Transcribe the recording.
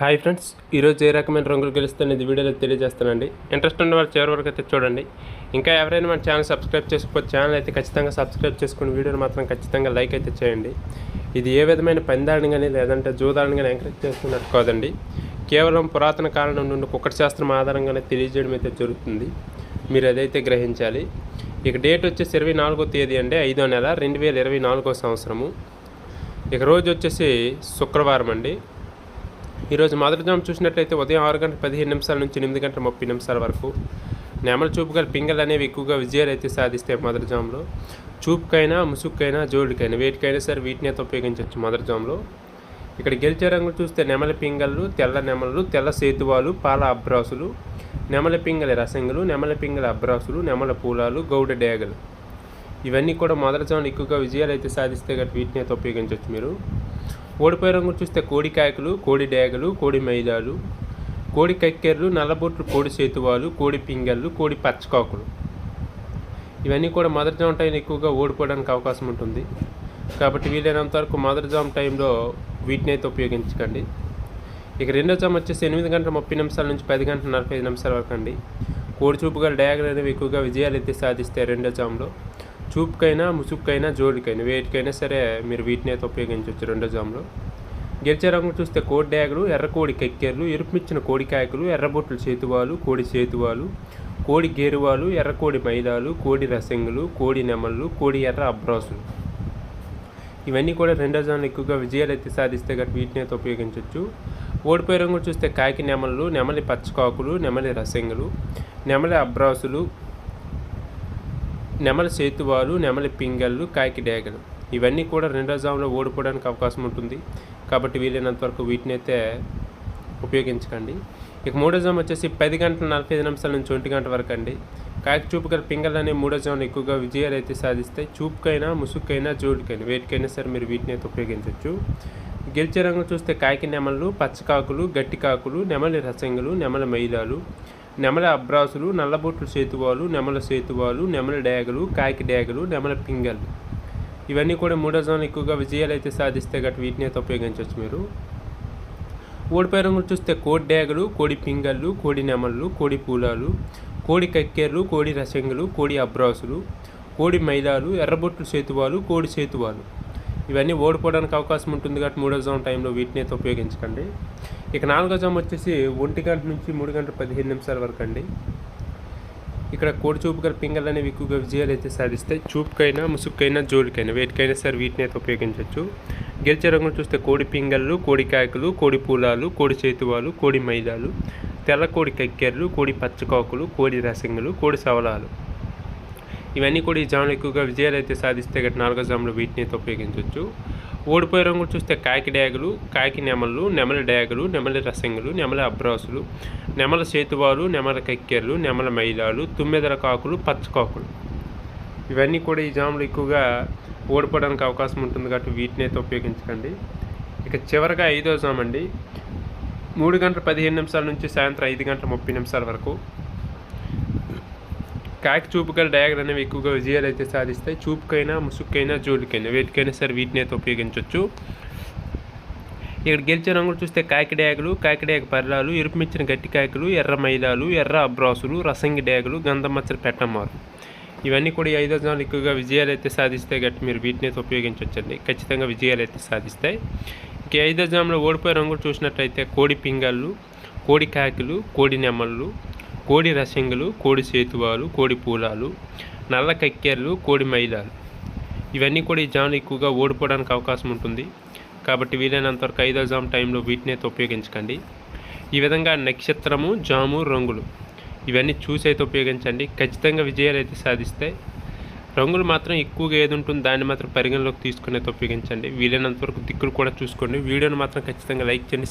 Hi friends ఈరోజు ఏ రకమైన రంగులు గెలుస్తుంది వీడియోలో తెలియజేస్తానండి. ఇంట్రెస్ట్ ఉన్న వాళ్ళు చివరి వరకు అయితే చూడండి. ఇంకా ఎవరైనా మన ఛానల్ సబ్స్క్రైబ్ చేసుకోవచ్చు ఛానల్ అయితే ఖచ్చితంగా సబ్స్క్రైబ్ చేసుకుని వీడియోని మాత్రం ఖచ్చితంగా లైక్ అయితే చేయండి. ఇది ఏ విధమైన పందాడిని కానీ లేదంటే జూదాడిని కానీ ఎంకరేజ్ చేస్తున్నట్టు కాదండి. కేవలం పురాతన కాలం నుండి కుక్కటి శాస్త్రం ఆధారంగానే తెలియజేయడం అయితే జరుగుతుంది. మీరు అదైతే గ్రహించాలి. ఇక డేట్ వచ్చేసి ఇరవై నాలుగో తేదీ అండి ఐదో నెల రెండు వేల ఇరవై నాలుగో సంవత్సరము. ఇక రోజు వచ్చేసి శుక్రవారం అండి. ఈరోజు మొదటి జాము చూసినట్లయితే ఉదయం ఆరు గంటల పదిహేను నిమిషాల నుంచి ఎనిమిది గంటల ముప్పై నిమిషాల వరకు నెమల చూపు గల పింగలు అనేవి ఎక్కువగా విజయాలు అయితే సాధిస్తాయి మొదటి జాములో చూపుకైనా ముసుగుకైనా జోడికైనా వేటికైనా సరే వీటిని అయితే ఉపయోగించవచ్చు మొదటి జాములో ఇక్కడ గెలిచే రంగులు చూస్తే నెమల పింగళ్ళు తెల్ల నెమలు తెల్ల సేతువాలు పాల అబ్రాసులు నెమల పింగళ రసంగులు నెమల పింగళ అబ్రాసులు నెమల పూలాలు గౌడ డేగలు. ఇవన్నీ కూడా మొదటి జాములు ఎక్కువగా విజయాలు అయితే సాధిస్తే గట్టి వీటిని అయితే ఉపయోగించవచ్చు మీరు. ఓడిపోయే రంగు చూస్తే కోడి కాయకులు కోడి డేగలు కోడి మైదాలు కోడి కక్కెర్లు నల్లబొట్లు కోడి సేతువాలు కోడి పింగళ్ళు కోడి పచ్చకాకులు ఇవన్నీ కూడా మొదటి జామ్ టైం ఎక్కువగా ఓడిపోవడానికి అవకాశం ఉంటుంది. కాబట్టి వీలైనంత వరకు మొదటి జామ్ టైంలో వీటిని అయితే ఉపయోగించకండి. ఇక రెండో జామ్ వచ్చేసి ఎనిమిది గంటల ముప్పై నిమిషాల నుంచి పది గంటల నలభై ఐదు నిమిషాల వరకు అండి. కోడి చూపు గల అనేవి ఎక్కువగా విజయాలు అయితే సాధిస్తాయి రెండో జామ్లో. చూపుకైనా ముసుగుకైనా జోడికైనా వేటికైనా సరే మీరు వీటిని అయితే ఉపయోగించవచ్చు రెండో జామ్లో. గెలిచే రంగు చూస్తే కోడి డ్యాగులు ఎర్రకోడి కెక్కెర్లు ఎరుపుమిచ్చిన కోడి కాయకులు ఎర్రబొట్లు చేతువాలు కోడి చేతువాలు కోడి గేరువాలు ఎర్రకోడి మైదాలు కోడి రసంగులు కోడి నెమళ్ళు కోడి ఎర్ర అబ్రాసులు. ఇవన్నీ కూడా రెండో జాన్లు ఎక్కువగా విజయాలు అయితే సాధిస్తే గట్టి వీటిని అయితే ఉపయోగించవచ్చు. ఓడిపోయే రంగులు చూస్తే కాకి నెమళ్ళు నెమలి పచ్చకాకులు నెమలి రసంగులు నెమలి అబ్రాసులు నెమలి సేతువాలు నెమలి పింగళ్ళు కాకి డేగలు. ఇవన్నీ కూడా రెండో జాములో ఓడిపోవడానికి అవకాశం ఉంటుంది. కాబట్టి వీలైనంత వరకు వీటిని అయితే ఉపయోగించకండి. ఇక మూడో జామ్ వచ్చేసి పది గంటల నలభై ఐదు నిమిషాల నుంచి ఒంటి గంట వరకు అండి. కాకి చూపు గల పింగళ్ళు అనే మూడో జాములు ఎక్కువగా విజయాలు అయితే సాధిస్తాయి. చూపుకైనా ముసుగుకైనా జోడికైనా వేటికైనా సరే మీరు వీటిని అయితే ఉపయోగించవచ్చు. గెలిచే రంగు చూస్తే కాకి నెమళ్ళు పచ్చకాకులు గట్టి కాకులు నెమలి రసంగులు నెమల మైలాలు నెమల అబ్రాసులు నల్లబొట్లు సేతువాలు నెమల సేతువాలు నెమల డేగలు కాకి డేగలు నెమల పింగళ్ళు ఇవన్నీ కూడా మూడో జోన్ ఎక్కువగా విజయాలు అయితే సాధిస్తే గట్టి వీటిని అయితే ఉపయోగించవచ్చు మీరు. ఓడిపోయే రంగులు చూస్తే కోడి డేగలు కోడి పింగళ్ళు కోడి నెమళ్ళు కోడి పూలాలు కోడి కక్కెర్లు కోడి రసంగులు కోడి అబ్రాసులు కోడి మైలాలు ఎర్రబొట్లు సేతువాలు కోడి సేతువాలు. ఇవన్నీ ఓడిపోవడానికి అవకాశం ఉంటుంది కాబట్టి మూడో జోన్ టైంలో వీటిని అయితే ఉపయోగించకండి. ఇక నాలుగో జామ్ వచ్చేసి ఒంటి గంట నుంచి మూడు గంటల పదిహేను నిమిషాల వరకు అండి. ఇక్కడ కోడి చూపు గల పింగళ్ళు అనేవి ఎక్కువగా విజయాలు అయితే సాధిస్తాయి చూపుకైనా ముసుగుకైనా జోలికైనా వేటికైనా సరే వీటిని అయితే ఉపయోగించవచ్చు. గెలిచే రంగులు చూస్తే కోడి పింగళ్ళు కోడి కాయకులు కోడి పూలాలు కోడి చేతువాలు కోడి మైదాలు తెల్ల కోడి కక్కెర్లు కోడి పచ్చకాకులు కోడి రసంగులు కోడి సవలాలు. ఇవన్నీ కూడా ఈ జాములు ఎక్కువగా విజయాలు అయితే సాధిస్తే గట్టి నాలుగో జాములు వీటిని అయితే ఉపయోగించవచ్చు. ఓడిపోయే రంగులు చూస్తే కాకి డ్యాగులు కాకి నెమలు నెమల డ్యాగులు నెమలి రసంగులు నెమల అబ్రాసులు నెమల చేతువాలు నెమల కక్కెర్లు నెమల మైలాలు తుమ్మెదల కాకులు పచ్చకాకులు ఇవన్నీ కూడా ఈ జాములు ఎక్కువగా ఓడిపోవడానికి అవకాశం ఉంటుంది కాబట్టి వీటిని అయితే ఉపయోగించకండి. ఇక చివరిగా ఐదో జామ్ అండి. మూడు గంటల పదిహేను నిమిషాల నుంచి సాయంత్రం ఐదు గంటల ముప్పై నిమిషాల వరకు కాకి చూపు గల డయాగ్రమ్ అనేవి ఎక్కువగా విజయాలు అయితే సాధిస్తాయి. చూపుకైనా ముసుక్కైనా జోలికైనా. వేటికైనా సరే వీటిని అయితే ఉపయోగించవచ్చు ఇక్కడ గెలిచే రంగులు చూస్తే కాకి డ్యాగులు కాకి డేగ పర్రాలు ఎరుపుమిచ్చిన గట్టి కాయకులు ఎర్ర మైలాలు ఎర్ర అబ్రాసులు రసంగి డ్యాగులు గంధమచ్చలు పెట్టమారు. ఇవన్నీ కూడా ఈ ఐదో జనాలు ఎక్కువగా విజయాలు అయితే సాధిస్తాయి గట్టి మీరు వీటిని అయితే ఉపయోగించవచ్చండి ఖచ్చితంగా విజయాలు అయితే సాధిస్తాయి. ఇక ఐదో జాములో ఓడిపోయే రంగులు చూసినట్లయితే కోడి పింగళ్ళు కోడి కాకిలు కోడి నెమళ్ళు కోడి రసంగులు కోడి సేతువాలు కోడి పూలాలు నల్ల కక్కెర్లు కోడి మైలాలు ఇవన్నీ కూడా ఈ జాములు ఎక్కువగా ఓడిపోవడానికి అవకాశం ఉంటుంది. కాబట్టి వీలైనంత వరకు ఐదో జామ్ టైంలో వీటిని అయితే ఉపయోగించకండి. ఈ విధంగా నక్షత్రము జాము రంగులు ఇవన్నీ చూసి అయితే ఉపయోగించండి. ఖచ్చితంగా విజయాలు అయితే సాధిస్తాయి రంగులు మాత్రం ఎక్కువగా ఏది ఉంటుందో దాన్ని మాత్రం పరిగణలోకి తీసుకుని అయితే ఉపయోగించండి. వీలైనంత వరకు దిక్కులు కూడా చూసుకోండి. వీడియోని మాత్రం ఖచ్చితంగా లైక్ చేయండి